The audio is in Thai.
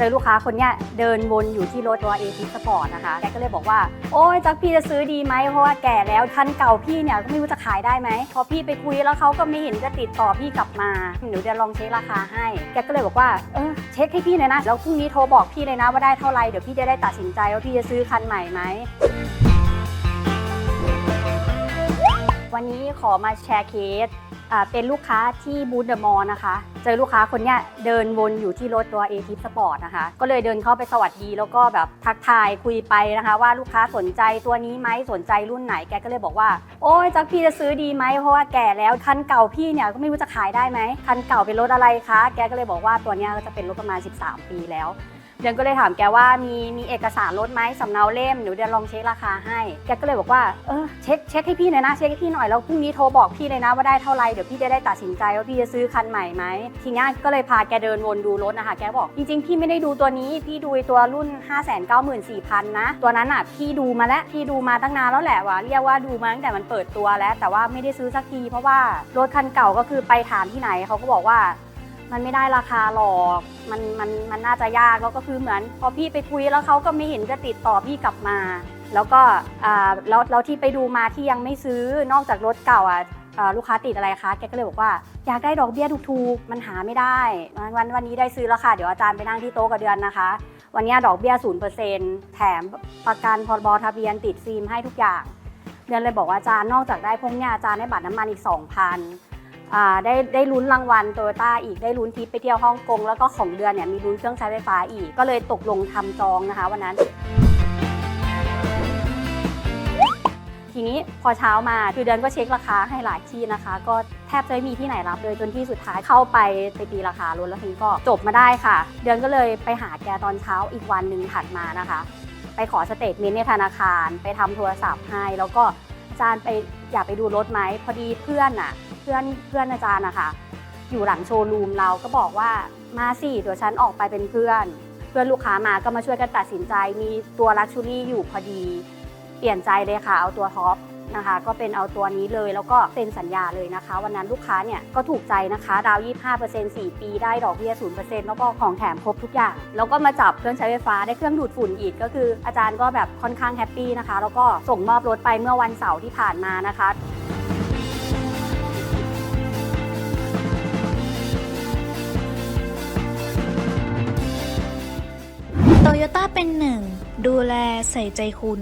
เจอลูกค้าคนเนี้ยเดินวนอยู่ที่รถตัวเอทิสปอร์ตนะคะแกก็เลยบอกว่า โอ้ยจักพี่จะซื้อดีไหมเพราะว่าแก่แล้วคันเก่าพี่เนี่ยก็ไม่รู้จะขายได้ไหมพอพี่ไปคุยแล้วเขาก็ไม่เห็นจะติดต่อพี่กลับมาหนูจะลองเช็คราคาให้แกก็เลยบอกว่าเออเช็คให้พี่เลยนะแล้วพรุ่งนี้โทรบอกพี่เลยนะว่าได้เท่าไหร่เดี๋ยวพี่จะได้ตัดสินใจว่าพี่จะซื้อคันใหม่ไหมวันนี้ขอมาแชร์เคส เป็นลูกค้าที่บูธเดอะมอลล์นะคะ เจอลูกค้าคนเนี้ยเดินวนอยู่ที่รถตัวเอทิสปอร์ตนะคะ ก็เลยเดินเข้าไปสวัสดี แล้วก็แบบทักทายคุยไปนะคะ ว่าลูกค้าสนใจตัวนี้ไหมสนใจรุ่นไหนแกก็เลยบอกว่า โอ้ยจักพี่จะซื้อดีไหมเพราะว่าแก่แล้วคันเก่าพี่เนี่ยก็ไม่รู้จะขายได้ไหมคันเก่าเป็นรถอะไรคะแกก็เลยบอกว่าตัวเนี้ยก็จะเป็นรถประมาณ 13 ปีแล้ว เดือนก็เลยถามแกว่ามีมีเอกสารรถไหมสำเนาเล่มหนูเดือนลองเช็คราคาให้ แกก็เลยบอกว่าเออเช็คเช็คให้พี่หน่อยนะเช็คให้พี่หน่อยแล้วพรุ่งนี้โทรบอกพี่เลยนะว่าได้เท่าไหรเดี๋ยวพี่จะได้ตัดสินใจว่าพี่จะซื้อคันใหม่ไหมทีนี้ก็เลยพาแกเดินวนดูรถนะคะแกบอกจริงๆพี่ไม่ได้ดูตัวนี้พี่ดูตัวรุ่น 5 9 4 0 0 0นะตัวนั้นอะพี่ดูมาแล้วพี่ดูมาตั้งนานแล้วแหละว่าเรียกว่าดูมาตั้งแต่มันเปิดตัวแล้ว แต่ว่าไม่ได้ซื้อสักทีเพราะว่ารถคันเก่าก็คือไปถามที่ไหนเขาก็บอกว่า มันไม่ได้ราคาหรอก มันมันมันน่าจะยากแล้วก็คือเหมือน พอพี่ไปคุยแล้วเขาก็ไม่เห็นจะติดต่อพี่กลับมา แล้วก็อ่าแล้วแล้วที่ไปดูมาที่ยังไม่ซื้อนอกจากรถเก่าอะลูกค้าติดอะไรคะแกก็เลยบอกว่าอยากได้ดอกเบี้ยถูกๆมันหาไม่ได้วันวันนี้ได้ซื้อแล้วค่ะเดี๋ยวอาจารย์ไปนั่งที่โต๊ะกับเดือนนะคะ วันนี้ดอกเบี้ย0%แถมประกันพรบทะเบียนติดฟิล์มให้ทุกอย่าง เดือนเลยบอกว่าอาจารย์นอกจากได้พวกเนี้ยอาจารย์ได้บัตรน้ำมันอีก 2,000 ได้ได้ลุ้นรางวัลโตโยต้าอีกได้ลุ้นทริปไปเที่ยวฮ่องกงแล้วก็ของเดือนเนี่ยมีลุ้นเครื่องใช้ไฟฟ้าอีก ก็เลยตกลงทำจองนะคะวันนั้น ทีนี้พอเช้ามาคือเดือนก็เช็คราคาให้หลายที่นะคะ ก็แทบจะไม่มีที่ไหนรับเลยจนที่สุดท้ายเข้าไปไปตีราคารถแล้วทีนี้ก็จบมาได้ค่ะ เดือนก็เลยไปหาแกตอนเช้าอีกวันหนึ่งถัดมานะคะ ไปขอสเตทเมนต์ในธนาคาร ไปทำโทรศัพท์ให้แล้วก็อาจารย์ไปอยากไปดูรถไหมพอดีเพื่อนอะ เพื่อนเพื่อนอาจารย์นะคะอยู่หลังโชว์รูมเราก็บอกว่ามาสิเดี๋ยวฉันออกไปเป็นเพื่อน เพื่อนลูกค้ามาก็มาช่วยกันตัดสินใจ มีตัวลักชูรี่อยู่พอดี เปลี่ยนใจเลยค่ะ เอาตัวท็อปนะคะ ก็เป็นเอาตัวนี้เลยแล้วก็เซ็นสัญญาเลยนะคะ วันนั้นลูกค้าเนี่ยก็ถูกใจนะคะ ดาว 25% 4 ปีได้ดอกเบี้ย 0%แล้วก็ของแถมครบทุกอย่าง แล้วก็มาจับเครื่องใช้ไฟฟ้าได้เครื่องดูดฝุ่นอีกก็คืออาจารย์ก็แบบค่อนข้างแฮปปี้นะคะ แล้วก็ส่งมอบรถไปเมื่อวันเสาร์ที่ผ่านมานะคะ โตโยต้าเป็นหนึ่ง ดูแลใส่ใจคุณ